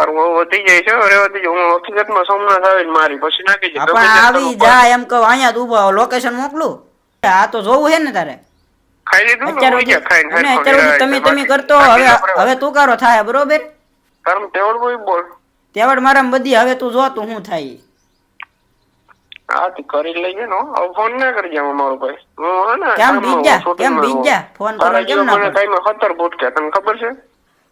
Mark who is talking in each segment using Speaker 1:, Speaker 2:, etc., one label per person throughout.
Speaker 1: તારું બહુ વધી જાય છે અરે વધી જાય. હું હકીકતમાં સોમનાથ આવીને મારી પછી નાખી
Speaker 2: હા, પણ આવી જા એમ કહું અહીંયા જ ઊભો લોકેશન મોકલું. આ તો જોવું હે ને તારે.
Speaker 1: ખાઈ લીધું? ને
Speaker 2: અત્યાર
Speaker 1: ઉઈ ગયા ખાઈને
Speaker 2: સુધી અને
Speaker 1: હેઠો
Speaker 2: અત્યાર સુધી
Speaker 1: નિરાંતે.
Speaker 2: તમે તમે કરતો હવે હવે તું કરો થાય બરોબર?
Speaker 1: તારું તેવડ બોય બોલ.
Speaker 2: તેવડ મારામાં બધી હવે તું જો તું શું થાય.
Speaker 1: હા કરી લઈએ ને ફોન ના કરી જાવ મારો ભાઈ. હું
Speaker 2: કેમ બીજા? કેમ બીજા? ફોન કેમ ના
Speaker 1: મને? કાંઈ ખતર ભૂટક્યા તને ખબર છે?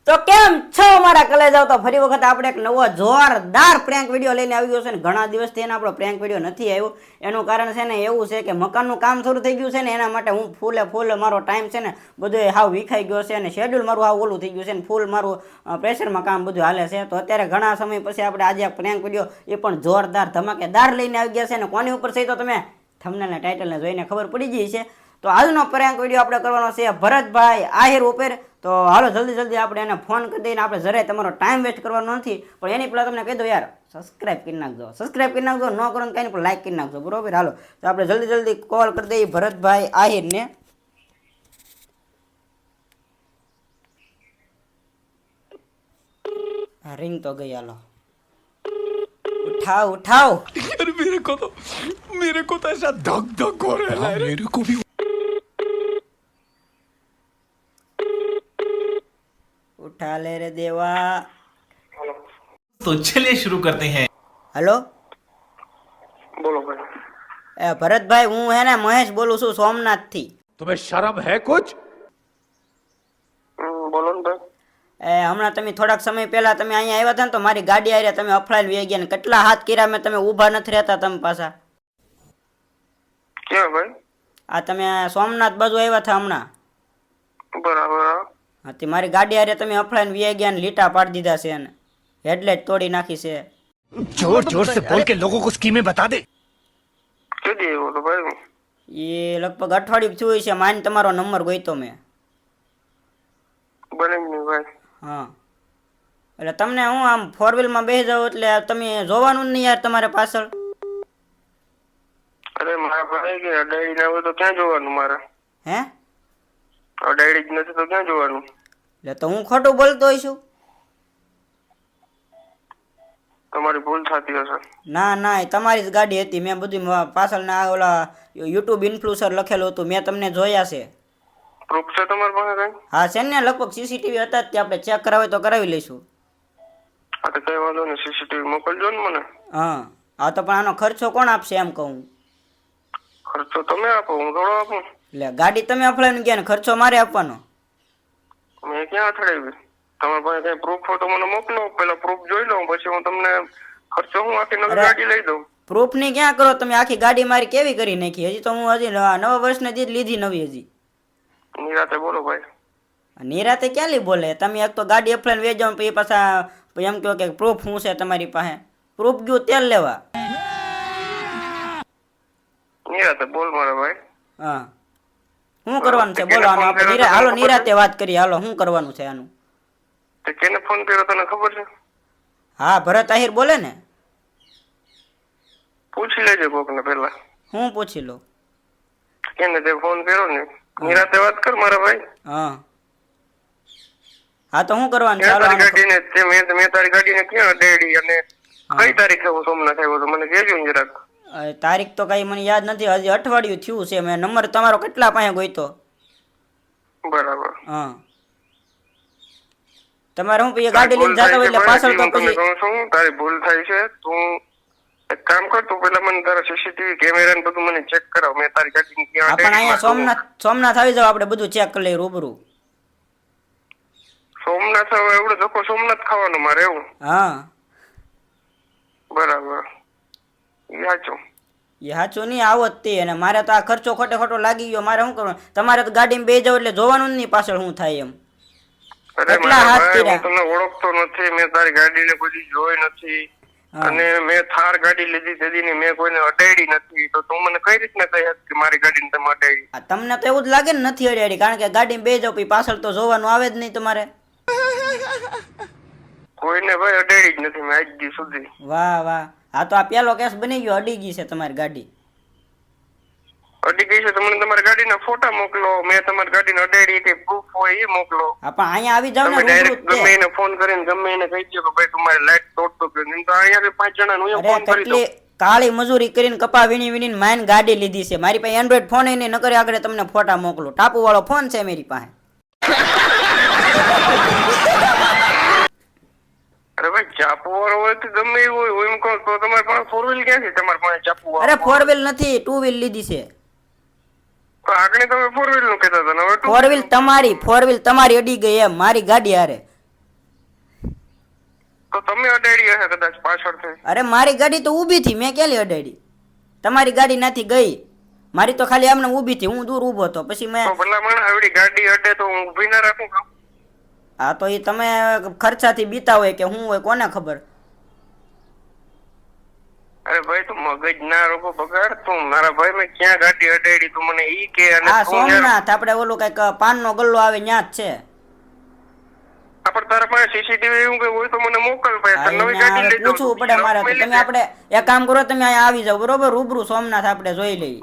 Speaker 2: તો કેમ છો મારા કલેજાઓ તો ફરી વખત આપણે એક નવો જોરદાર પ્રેન્ક વીડિયો લઈને આવી ગયો છે ને. ઘણા દિવસથી એને આપણો પ્રેન્ક વીડિયો નથી આવ્યો. એનું કારણ છે ને એવું છે કે મકાનનું કામ શરૂ થઈ ગયું છે ને, એના માટે હું ફૂલે ફૂલ મારો ટાઈમ છે ને, બધું હાવ વિખાઈ ગયો છે અને શેડ્યુલ મારું હાવ ઓલું થઈ ગયું છે ને, ફૂલ મારું પ્રેશરમાં કામ બધું હાલે છે. તો અત્યારે ઘણા સમય પછી આપણે આજે પ્રેન્ક વીડિયો એ પણ જોરદાર ધમાકેદાર લઈને આવી ગયા છે ને. કોની ઉપર છે તો તમે થમને ટાઇટલને જોઈને ખબર પડી ગઈ છે. તો આજનો પ્રેન્ક વિડીયો આપણે કરવાનો છે ભરતભાઈ આહિર ઉપર તો હાલો જલ્દી જલ્દી આપણે એને ફોન કરી દઈને આપણે જરાય તમારો ટાઈમ વેસ્ટ કરવાનો નથી પણ એની પહેલાં તમને કહી દો યાર સબસ્ક્રાઇબ કરી નાખજો સબસ્ક્રાઇબ કરી નાખજો ન કરો ને કંઈ પણ લાઈક કરી નાખજો બરોબર હાલો તો આપણે જલ્દી જલ્દી કોલ કરી દઈએ ભરતભાઈ આહિરને રિંગ તો ગઈ હાલો ઉઠાવ ઉઠાવ
Speaker 3: अरे मेरे को तो मेरे को तो ऐसा धक धक हो रहा है मेरे को भी
Speaker 2: ઉઠા લે રે દેવા
Speaker 4: तो चलिए शुरू करते हैं
Speaker 2: હલો
Speaker 1: બોલો ભાઈ
Speaker 2: એ ભરતભાઈ હું હે ને મહેશ બોલું છું સોમનાથથી
Speaker 3: तुम्हें शर्म है कुछ
Speaker 1: હમ, બોલો ને ભાઈ
Speaker 2: એ હમણાં તમે થોડાક સમય પહેલા તમે અહીંયા આવ્યા હતા ને તો મારી ગાડી આવી તમે અફળાઈને વી ગયા ને કેટલા હાથ કર્યા મેં તમે ઊભા નથી રહેતા તમે પાછા
Speaker 1: ક્યાં ભાઈ
Speaker 2: આ તમે સોમનાથ બાજુ આવ્યા હતા હમણાં
Speaker 1: બરાબર હા
Speaker 2: તે મારી ગાડી આરે તમે અફળાઈને વ્યાઈ ગયા ને લીટા પાડી દીધા છે ને હેડલાઇટ તોડી નાખી છે.
Speaker 3: જોર જોર સે બોલ કે લોકો કો સ્કીમે બતા દે.
Speaker 1: કેદી એવું તો ભાઈ?
Speaker 2: એ લગભગ અઠવાડિયું થયું છે માન તમારો નંબર ગોઈતો મેં.
Speaker 1: બને ભાઈ.
Speaker 2: હા. એટલે તમને હું આમ ફોર વ્હીલમાં બેસી જાવ એટલે તમે જોવાનું નહીં યાર તમારે પાછળ.
Speaker 1: અરે મારા ભાઈ કે અડાડી ના હોય તો ક્યાં જોવાનું મારે?
Speaker 2: હે?
Speaker 1: અડાડી જ નથી તો ક્યાં જોવાનું?
Speaker 2: એટલે તો હું ખોટું બોલતો હોઈશ છું?
Speaker 1: તમારી ભૂલ થતી હશે.
Speaker 2: ના ના એ તમારી જ ગાડી હતી. મેં બધું પાછળ પાછળના ઓલા યુટ્યુબ ઇન્ફ્લુસર લખેલું હતું. મેં તમને જોયા છે.
Speaker 1: પ્રૂફ છે તમારી પાસે કઈ?
Speaker 2: હા છે ને લગભગ સીસીટીવી હતા જ. તે આપણે ચેક કરાવે તો કરાવી લઈશું.
Speaker 1: હા તો કઈ વાંધો નહીં. સીસીટીવી મોકલજો ને મને.
Speaker 2: હા. હા તો પણ આનો ખર્ચો કોણ આપશે એમ કહું.
Speaker 1: ખર્ચો તમે આપો હું થોડો આપું.
Speaker 2: એટલે ગાડી તમે અફલાઈને ગયા ને ખર્ચો મારે આપવાનો.
Speaker 1: મેં ક્યાં અથડાવી તમારી પાસે કઈ પ્રૂફ હોય તો મને મોકલો. પેલા પ્રૂફ જોઈ લઉં પછી હું તમને ખર્ચો હું આખી નવી ગાડી લઈ દઉં.
Speaker 2: પ્રૂફની ક્યાં કરો તમે? આખી ગાડી મારી કેવી કરી નાખી? હજી તો હું હજી નવા વર્ષને જ લીધી નવી હજી.
Speaker 1: નિરાતે બોલો ભાઈ.
Speaker 2: નિરાતે ક્યાંલી બોલે? તમે એક તો ગાડી અફલાઈન વેચો પછી પાછા એમ કહો કે પ્રૂફ શું છે તમારી પાસે? પ્રૂફ ગયું તેલ લેવા.
Speaker 1: નિરાતે બોલ મારા ભાઈ.
Speaker 2: હા. શું કરવાનું છે? બોલો આનું આપણે નિરા- હાલો નિરાતે વાત કરી હાલો શું કરવાનું છે આનું?
Speaker 1: તે કેને ફોન કર્યો તને ખબર છે?
Speaker 2: હા ભરત આહિર બોલે ને?
Speaker 1: પૂછી લેજે કોકને પેલા
Speaker 2: હું પૂછી લઉં.
Speaker 1: કેને તે ફોન કર્યો ને નિરાતે વાત કર મારા ભાઈ.
Speaker 2: હા. હા તો શું કરવાનું ચાલો
Speaker 1: ગાડીને તે મેં તારી ગાડીને ક્યાં અડાડી અને કઈ તારીખે હું સોમનાથ આવ્યો તો મને કહેજો જરાક.
Speaker 2: તારીખ તો કઈ મને યાદ નથી. હજી અઠવાડિયું થયું છે. મેં નંબર તમારો કેટલા પાસે ગોઈતો?
Speaker 1: બરાબર.
Speaker 2: હા. તમારે હું પછી ગાડી લઈને જતો એટલે પાછળ તો પછી
Speaker 1: શું તારી ભૂલ થાય છે. તું એક કામ કર તું પેલા મને તારા સીસીટીવી કેમેરા ને બધું મને ચેક કરાવ. મેં તારી ગાડી ક્યાં
Speaker 2: પણ અહીંયા સોમનાથ સોમનાથ આવી જાવ આપણે બધું ચેક કરી લઈએ રૂબરૂ.
Speaker 1: સોમનાથ હવે એવડો ધક્કો સોમનાથ ખાવાનો મારે એવું.
Speaker 2: હા.
Speaker 1: બરાબર. સાચું
Speaker 2: એ સાચું નહીં આવો જ તે. અને મારે તો આ ખર્ચો ખોટે ખોટો લાગી ગયો. મારે શું કરવાનું તમારે તો ગાડીમાં બે જાવ એટલે જોવાનું જ નહીં પાછળ શું થાય એમ. કેટલા હાથ કર્યા?
Speaker 1: તમને ઓળખતો નથી. મેં તારી ગાડીને બધી જોઈ નથી. અને મેં થાર ગાડી લીધી તેદીની મેં કોઈને અડાડી નથી. તો તું મને કઈ રીતના કહી કે મારી ગાડીને તમે અડાડી?
Speaker 2: તમને તો એવું જ લાગે ને નથી અડાડી કારણ કે ગાડી બે જાવ પછી પાછળ તો જોવાનું આવે જ નહીં તમારે.
Speaker 1: કોઈને ભાઈ અડાડી જ નથી મેં આજ સુધી.
Speaker 2: વાહ વાહ. હા તો આ પેલો કેસ બની ગયો અડી ગઈ છે તમારી ગાડી.
Speaker 1: અડી ગઈ છે તમને મને તમારી ગાડીના ફોટા મોકલો. મેં તમારી ગાડીને અડાડી કે પ્રૂફ હોય એ મોકલો.
Speaker 2: હા પણ અહીંયા આવી જાવ ને
Speaker 1: ડાયરેક્ટ ગમે એને ફોન કરીને ગમે એને કહી દો કે ભાઈ તમારી લાઈટ તોડતો કે નહીં તો અહીંયા પાંચ જણા હું ફોન કરી દઉં.
Speaker 2: કાળી મજૂરી કરીને કપા વીણી વીણીને માઇન ગાડી લીધી છે. મારી પાસે એન્ડ્રોઈડ ફોન નહીં નકર આગળ તમને ફોટા મોકલું. ટાપુ વાળો ફોન છે મારી પાસે.
Speaker 1: અરે ભાઈ ચાપુ વાળો હોય તો ગમે એવું હોય એમ કહો તો તમારી પાસે ફોર વ્હીલ ક્યાં છે? તમારી પાસે ચાપુ
Speaker 2: અરે ફોર વ્હીલ નથી ટુ વ્હીલ લીધી છે.
Speaker 1: તો આગળ તમે ફોર વ્હીલનું કહેતા હતા હવે
Speaker 2: ફોર વ્હીલ તમારી ફોર વ્હીલ તમારી અડી ગઈ એમ મારી ગાડી હારે.
Speaker 1: તો તમે અડાડી હશે કદાચ પાછળથી.
Speaker 2: અરે મારી ગાડી તો ઊભી હતી મેં ક્યાં અડાડી? તમારી ગાડી નથી ગઈ. મારી તો ખાલી આમને ઊભી હતી હું દૂર ઊભો હતો. પછી મેં
Speaker 1: ભલા આવડી ગાડી અડે તો હું ઊભી ના રાખું?
Speaker 2: હા તો એ તમે ખર્ચાથી બીતા હોય કે હું હોય કોને ખબર?
Speaker 1: અરે ભાઈ તું મગજ ના રોકો બગાડ તું મારા ભાઈ મેં ક્યાં ગાડી અડાડી તું મને ઈ કે અને
Speaker 2: આ સોમનાથ આપણે ઓલું કંઈક પાન નો ગલ્લો આવે ન્યા જ છે.
Speaker 1: આપણે તારા પાસે સીસીટીવી એવું કઈ હોય તો મને મોકલ ભાઈ નવી ગાડી લઈ
Speaker 2: પૂછવું પડે મારે તમે આપણે એક કામ કરો તમે અહીંયા આવી જાઓ બરોબર? રૂબરૂ સોમનાથ આપણે જોઈ લઈએ.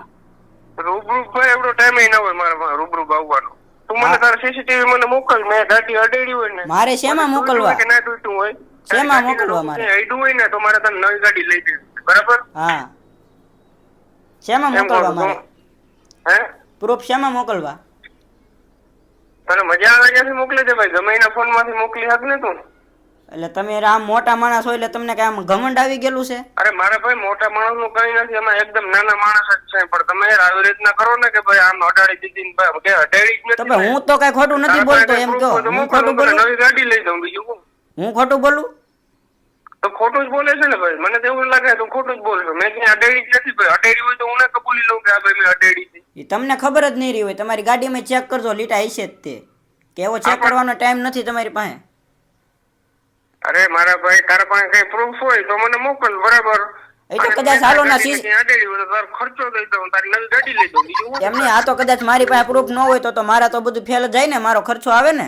Speaker 1: રૂબરૂ ભાઈ એવડો ટાઈમ ના હોય મારા રૂબરૂ આવવાનો તું મને તારા સીસીટીવી મને મોકલ મેં ગાડી અડેડી હોય ને.
Speaker 2: મારે શેમાં મોકલવા?
Speaker 1: કે ના તૂટ્યું હોય
Speaker 2: શેમાં મોકલવા મારે?
Speaker 1: અડ્યું હોય ને તો મારે તને નવી ગાડી લઈ દેવી બરાબર?
Speaker 2: હા. શેમાં મોકલવા મારે?
Speaker 1: હે?
Speaker 2: પ્રૂફ શેમાં મોકલવા?
Speaker 1: તને મજા આવે ત્યાંથી મોકલી દે ભાઈ ગમે એના ફોનમાંથી મોકલી હક ને તું.
Speaker 2: એટલે તમે આમ મોટા માણસ હોય એટલે તમને કઈ આમ ઘમંડ આવી ગયેલું છે?
Speaker 1: અરે મારા ભાઈ મોટા માણસનું કઈ નથી અમે એકદમ નાના માણસ જ છે. પણ તમે આવી રીતના કરો ને કે ભાઈ આમ અડાડી દીધી કે અડાડી જ નથી
Speaker 2: ભાઈ. હું તો કઈ ખોટું નથી બોલતો એમ કહો. હું ખોટું બોલું?
Speaker 1: નવી ગાડી લઈ દઉં બીજું
Speaker 2: હું ખોટું બોલું?
Speaker 1: તો ખોટું જ બોલે છે ને ભાઈ. મને તો એવું લાગે તું ખોટું જ બોલે છે. મેં ક્યાં અડેડી નથી ભાઈ. અડેડી હોય તો હું ને કબૂલી લઉં કે આ ભાઈ મેં અડેડી હતી
Speaker 2: તમને ખબર જ નહીં રહી હોય. તમારી ગાડીમાં ચેક કરજો લીટા હશે જ તે. કે એવો ચેક કરવાનો ટાઈમ નથી તમારી પાસે.
Speaker 1: અરે મારા ભાઈ તારા પાસે કઈ પ્રૂફ હોય તો મને મોકલ બરાબર?
Speaker 2: એ તો કદાચ હાલો ના
Speaker 1: તારો ખર્ચો દઈ દઉં તારી નવી ગાડી લઈ દઉં બીજું
Speaker 2: એમ નહીં આ તો કદાચ મારી પાસે પ્રૂફ ન હોય તો તો મારા તો બધું ફેલ જાય ને મારો ખર્ચો આવે ને.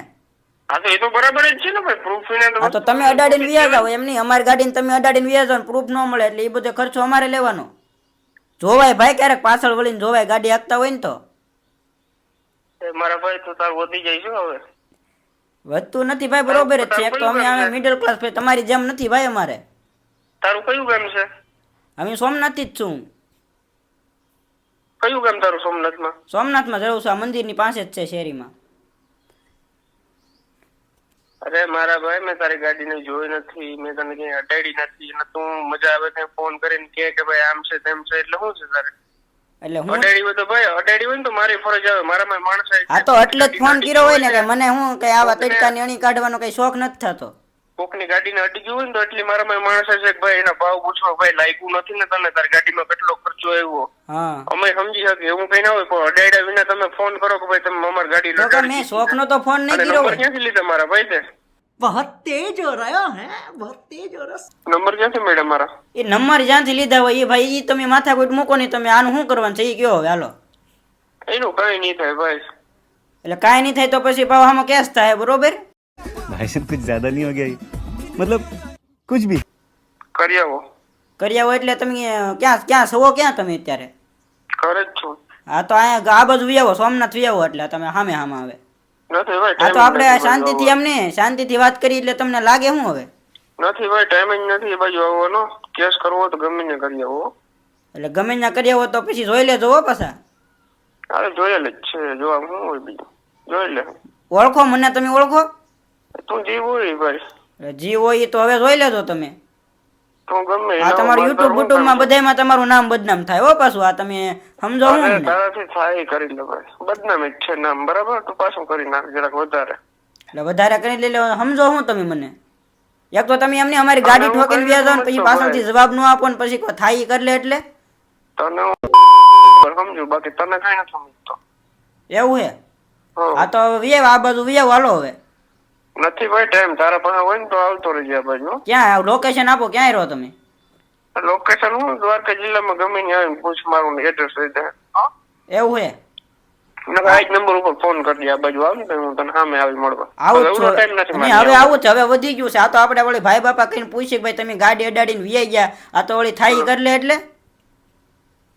Speaker 1: હા તો એ તો બરાબર જ છે ને ભાઈ પ્રૂફ વિના
Speaker 2: તો તમે અડાડીને વ્યાજ આવો એમ નહીં અમારી ગાડીને તમે અડાડીને વ્યાજ આવો પ્રૂફ ન મળે એટલે એ બધો ખર્ચો અમારે લેવાનો. જોવાય ભાઈ ક્યારેક પાછળ વળીને જોવાય ગાડી હાંકતા હોય ને તો.
Speaker 1: મારા ભાઈ તો તાર વધી જાય છે હવે.
Speaker 2: વધતું નથી ભાઈ બરોબર જ છે. એક તો અમે અમે મિડલ ક્લાસ ભાઈ તમારી જેમ નથી ભાઈ અમારે.
Speaker 1: તારું કયું ગામ છે?
Speaker 2: અમે સોમનાથથી જ છું.
Speaker 1: કયું ગામ તારું સોમનાથમાં?
Speaker 2: સોમનાથમાં જવું છું આ મંદિરની પાસે જ છે શેરીમાં.
Speaker 1: અરે મારા ભાઈ મેં તારી ગાડીને જોઈ નથી મેં તને ક્યાંય અડાડી નથી અને તું મજા આવે ત્યાં ફોન કરીને કે કે ભાઈ આમ છે તેમ છે એટલે શું છે તારે?
Speaker 2: એટલે હું
Speaker 1: અડાડી હોય તો ભાઈ અડાડી હોય ને તો મારી ફરજ આવે. મારામાં માણસ
Speaker 2: તો એટલે જ ફોન કર્યો હોય ને કે મને હું કે આવા તડકાની અણી કાઢવાનો કઈ શોખ નથી થતો.
Speaker 1: કોકની ગાડીને અડી ગયું હોય ને તો એટલી મારામાં માણસ છે કે ભાઈ એના ભાવ પૂછવા ભાઈ લાગ્યું નથી ને તને તારી ગાડીમાં કેટલો ખર્ચો આવ્યો? અમે સમજી શકીએ એવું કઈ ના હોય પણ અડાડ્યા વિના તમે ફોન કરો કે ભાઈ તમે અમારી ગાડી
Speaker 2: તો શોખ નો તો ફોન નહીં કર્યો
Speaker 1: ક્યાંથી લીધા મારા ભાઈ તે?
Speaker 5: बहुत तेज हो रहा है बहुत तेज हो रहा
Speaker 1: નંબર ક્યાંથી મળ્યા મારા
Speaker 2: એ નંબર જ્યાંથી લીધા હોય એ ભાઈ એ તમે માથા કોઈ મૂકો નહીં તમે આનું શું કરવાનું છે એ કયો હવે હાલો
Speaker 1: એનું કઈ નહીં થાય ભાઈ
Speaker 2: એટલે કાંઈ નહીં થાય તો પછી ભાવ આમાં કેસ થાય બરોબર
Speaker 6: भाई साहब कुछ ज्यादा नहीं हो गया ये? मतलब कुछ भी
Speaker 1: કરી આવો
Speaker 2: કર્યા હોય એટલે તમે ક્યાં ક્યાં સવો ક્યાં તમે અત્યારે
Speaker 1: ઘરે જ છું
Speaker 2: હા તો અહીંયા આ બાજુ વ્યાવો સોમનાથ વ્યાવો એટલે તમે સામે સામે આવે
Speaker 1: નથી ભાઈ
Speaker 2: હા તો આપણે શાંતિથી એમને શાંતિથી વાત કરી એટલે તમને લાગે શું હવે?
Speaker 1: નથી ભાઈ ટાઈમિંગ નથી એ બાજુ આવવાનો કેસ કરવો તો ગમે ને કરી આવો
Speaker 2: એટલે ગમે ને કરી હોય તો પછી જોઈ લેજો હો પાછા.
Speaker 1: અરે જોઈ લે છે જોવા હું હોય બીજું. જોઈ લે.
Speaker 2: ઓળખો મને તમે ઓળખો?
Speaker 1: તું જીવ હોય ભાઈ.
Speaker 2: જીવ હોય તો હવે જોઈ લેજો તમે. આ તમારું
Speaker 1: ઉપર
Speaker 2: યુટ્યુબ
Speaker 1: તારું
Speaker 2: બુટ્યુબમાં તમારું નામ બદનામ થાય હો પાછું આ તમે સમજો હું
Speaker 1: અરે તારાથી થાય કરી લે ભાઈ. બદનામ જ છે નામ બરાબર? તું પાછું કરી નાખ જરાક વધારે.
Speaker 2: એટલે વધારે કરી લે સમજો હું તમે મને. એક તો તમે એમને અમારી ગાડી ઠોકીને
Speaker 1: કરી
Speaker 2: ને પછી પાછળથી જવાબ ન આપો ને પછી થાય કરી લે એટલે.
Speaker 1: તને સમજુ બાકી તને કઈ નથી સમજતો.
Speaker 2: એવું હે?
Speaker 1: આ
Speaker 2: હા તો હવે આ બાજુ વ્યાવ હાલો હવે.
Speaker 1: નથી ભાઈ ટાઈમ તારા પાસે હોય ને તો આવતો રહેજે આ બાજુ
Speaker 2: ક્યાં લોકેશન આપો ક્યાં રહો તમે?
Speaker 1: લોકેશન હું? દ્વારકા જિલ્લામાં ગમે ને આવીને પૂછ મારું એડ્રેસ દઈ દે
Speaker 2: એવું હે?
Speaker 1: આ જ નંબર ઉપર ફોન કરજે આ બાજુ આવ ને હું તને સામે આવી મળવા.
Speaker 2: આવું
Speaker 1: ટાઈમ નથી
Speaker 2: હવે આવું છે. હવે વધી ગયું છે. આ તો આપણે વળી ભાઈ બાપા કહીને પૂછી ભાઈ તમે ગાડી અડાડીને વ્યાઈ ગયા. આ તો વળી થાય કરી લે એટલે?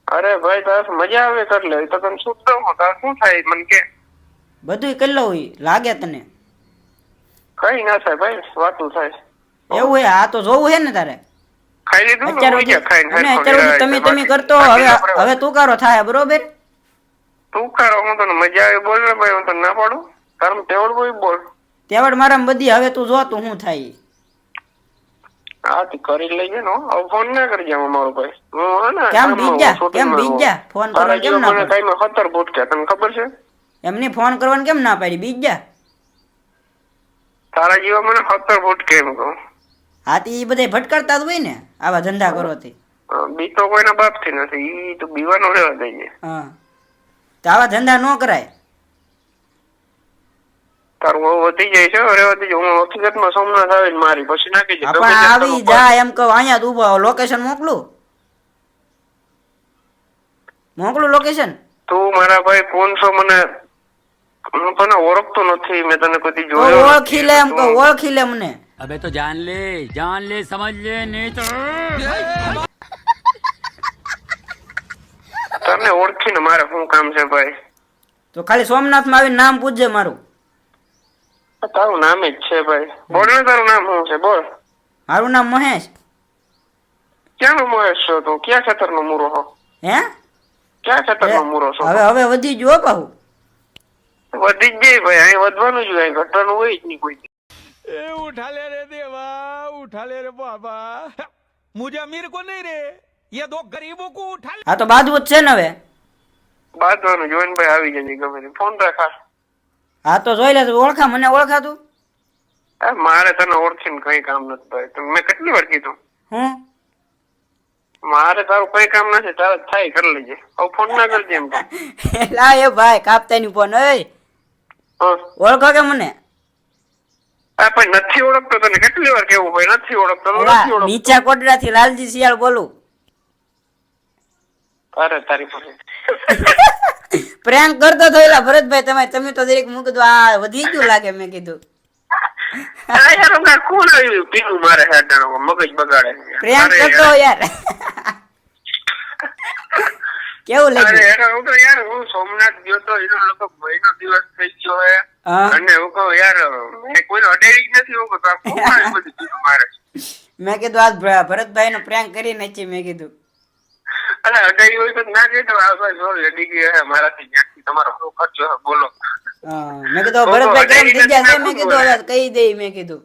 Speaker 1: અરે ભાઈ તારે મજા આવે કર લે તો તને શું દઉં હું શું થાય? મને કે.
Speaker 2: બધું કરી લઉં લાગે તને.
Speaker 1: કઈ ના થાય ભાઈ વાતું થાય.
Speaker 2: એવું હે? આ તો જોવું હે ને તારે?
Speaker 1: ખાઈ લીધું?
Speaker 2: અત્યાર સુધી
Speaker 1: ગયા
Speaker 2: અને અત્યાર સુધી તમે તમે કરતો હવે હવે તું કરો થાય બરોબર?
Speaker 1: તું કરો હું તને મજા આવે બોલ ને ભાઈ હું તને ના પાડું? તારું તેવડ કોઈ બોલ.
Speaker 2: તેવડ મારા બધી. હવે તું જો તું શું થાય.
Speaker 1: હા તે કરી લઈએ ને હવે ફોન ના કરજે મારો ભાઈ. હું ને
Speaker 2: કેમ બીજા? કેમ. બીજા? ફોન કેમ ના
Speaker 1: મને કાંઈમાં ખતર ભૂટકે તને ખબર છે?
Speaker 2: એમને ફોન કરવાનું કેમ ના પાડી? બીજા
Speaker 1: તારા જેવા મને સત્તર ફૂટ કેમ કહું?
Speaker 2: હા તે એ બધા ભટકાડતા જ હોય ને આવા ધંધા કરો તે
Speaker 1: બી તો કોઈના બાપથી નથી ઈ તો બીવાનો રહેવા દઈએ
Speaker 2: હા. તો આવા ધંધા ન કરાય.
Speaker 1: તારું બહુ વધી જાય છે રહેવા દેજો હું હકીકતમાં સોમનાથ આવીને મારી પછી નાખી દે
Speaker 2: આવી જા એમ કહું અહીંયા જ લોકેશન મોકલું. મોકલું લોકેશન
Speaker 1: તું મારા ભાઈ ફોન છો મને હું તને ઓળખતો નથી મેં તને
Speaker 2: કોઈ
Speaker 1: જોયો
Speaker 2: ઓળખી લે એમ કહો ઓળખી લે મને.
Speaker 7: અબે તો જાન લે જાન લે સમજ લે નહીં તો
Speaker 1: તમને ઓળખીને મારે શું કામ છે ભાઈ?
Speaker 2: તો ખાલી સોમનાથમાં આવીને નામ પૂછજે મારું.
Speaker 1: તારું નામ જ છે ભાઈ. બોલ ને તારું નામ શું છે બોલ.
Speaker 2: મારું નામ મહેશ.
Speaker 1: ક્યાંનો મહેશ છો તું? ક્યાં ખેતરનો મૂરો હો
Speaker 2: હે?
Speaker 1: ક્યાં ખેતરનો મૂરો છો?
Speaker 2: હવે હવે વધી જો કહું.
Speaker 1: વધી જ જાય ભાઈ અહીં વધવાનું જ હોય ઘટવાનું હોય જ નહીં કોઈ
Speaker 3: એ ઉઠાલે રે દેવા ઉઠાલે રે બાબા. મુજે અમીર કો નહીં રે. યે દો ગરીબો કો ઉઠાલે
Speaker 2: હા તો બાદ વધશે ને હવે?
Speaker 1: બાદવાનું જોઈન ભાઈ આવી જજે ગમે તે ફોન રાખા
Speaker 2: હા તો જોઈ લે ઓળખા મને ઓળખા તું
Speaker 1: મારે તને ઓળખીને કઈ કામ નથી ભાઈ. તમે મેં કેટલી વાર કીધું?
Speaker 2: હું?
Speaker 1: મારે તારું કઈ કામ નથી તારે થાય કરી લેજે હવે ફોન ના કરજે એમ તો.
Speaker 2: લા એ ભાઈ કાપતાની ફોન એ ઓળખો કે મને?
Speaker 1: પણ નથી ઓળખતો તને. કેટલી વાર કેવું ભાઈ નથી ઓળખતો નથી ઓળખતો.
Speaker 2: નીચા કોટડા થી લાલજી શિયાળ બોલું.
Speaker 1: અરે તારી
Speaker 2: પ્રેન્ક કરતો એલા ભરતભાઈ તમે તમે તો દરેક મૂકી દો. આ વધી ગયું લાગે મેં કીધું.
Speaker 1: યાર કોણ આવ્યું? પીવું મારે હેડ મગજ બગાડે
Speaker 2: પ્રેન્ક કરતો
Speaker 1: યાર.
Speaker 2: કેવું
Speaker 1: અરે
Speaker 2: લાગ્યું?
Speaker 1: યાર હું તો યાર હું સોમનાથ ગયો તો એનો લોકો મહિનો દિવસ થઈ ગયો હે. અને હું કહું યાર મેં કોઈ અડેરી જ નથી હું કહું આ બધું કીધું મારે?
Speaker 2: મેં કીધું આજ ભરતભાઈ નો પ્રેંક કરી નાખી મેં કીધું.
Speaker 1: અરે અડાઈ હોય તો ના કહેતો આ ભાઈ જો લેડી ગઈ હે મારાથી ક્યાંથી તમારો શું ખર્ચો બોલો.
Speaker 2: મેં કીધું ભરતભાઈ કેમ થઈ ગયા છે મેં કીધું કહી દઈ મેં કીધું.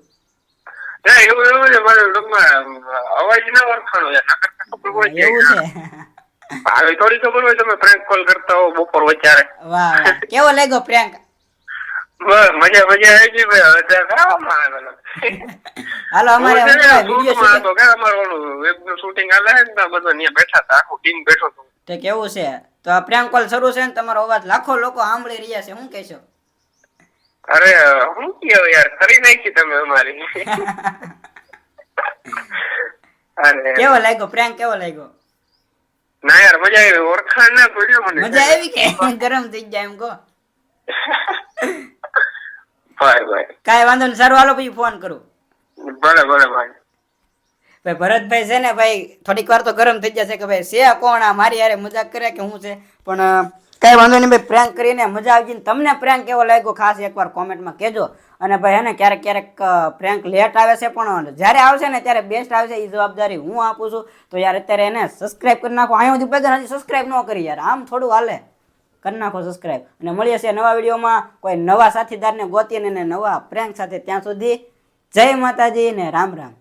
Speaker 1: ના એવું એવું છે મારે અવાજ ના ઓળખાણો
Speaker 2: એવું છે.
Speaker 1: આવી થોડી ખબર હોય તમે પ્રેન્ક કોલ કરતા હો બપોર વચારે
Speaker 2: વાહ વાહ કેવો લાગ્યો પ્રેન્ક
Speaker 1: બસ મજા મજા આવી ગઈ ભાઈ હવે ત્યાં કરાવવામાં આવેલો
Speaker 2: હાલો અમારે
Speaker 1: હું છે ને
Speaker 2: વીડિયો
Speaker 1: શૂટમાં હતો કે અમારે ઓલું વેબનું શૂટિંગ હાલે છે ને ત્યાં બધા ત્યાં બેઠા હતા આખું ટીમ બેઠો હતું
Speaker 2: તે કેવું છે તો આ પ્રેન્ક કોલ શરૂ છે ને તમારો અવાજ લાખો લોકો સાંભળી રહ્યા છે શું કહેશો
Speaker 1: અરે હું કયો યાર કરી નાખી તમે અમારી અરે
Speaker 2: કેવો લાગ્યો પ્રેન્ક કેવો લાગ્યો
Speaker 1: ના યાર મજા આવી. ઓળખાણ ના પડ્યો મને.
Speaker 2: મજા આવી કે? ગરમ થઈ જાય એમ કહો.
Speaker 1: ભાઈ ભાઈ.
Speaker 2: કાંઈ વાંધો નહીં. સારું હાલો પછી ફોન કરું.
Speaker 1: ભલે ભલે ભાઈ.
Speaker 2: ભાઈ ભરતભાઈ છે ને ભાઈ થોડીક વાર તો ગરમ થઈ જશે કે ભાઈ છે કોણ? આ મારી યારે મજાક કરે કે શું છે? પણ કઈ વાંધો નહીં ભાઈ પ્રેન્ક કરીને મજા આવી જઈને તમને પ્રેન્ક કેવો લાગ્યો? ખાસ એકવાર કોમેન્ટમાં કહેજો. અને ભાઈ, હે ને, ક્યારેક ક્યારેક પ્રેન્ક લેટ આવે છે પણ જ્યારે આવશે ને, ત્યારે બેસ્ટ આવશે એ જવાબદારી હું આપું છું. તો યાર, અત્યારે એને સબસ્ક્રાઇબ કરી નાખો. અહીંયા સુધી પગર હજી સબસ્ક્રાઇબ ન કરી યાર. આમ થોડું હાલે. કરી નાખો સબસ્ક્રાઇબ અને મળીએ છીએ નવા વિડીયોમાં કોઈ નવા સાથીદારને ગોતીને નવા પ્રેન્ક સાથે ત્યાં સુધી. જય માતાજી ને રામ રામ.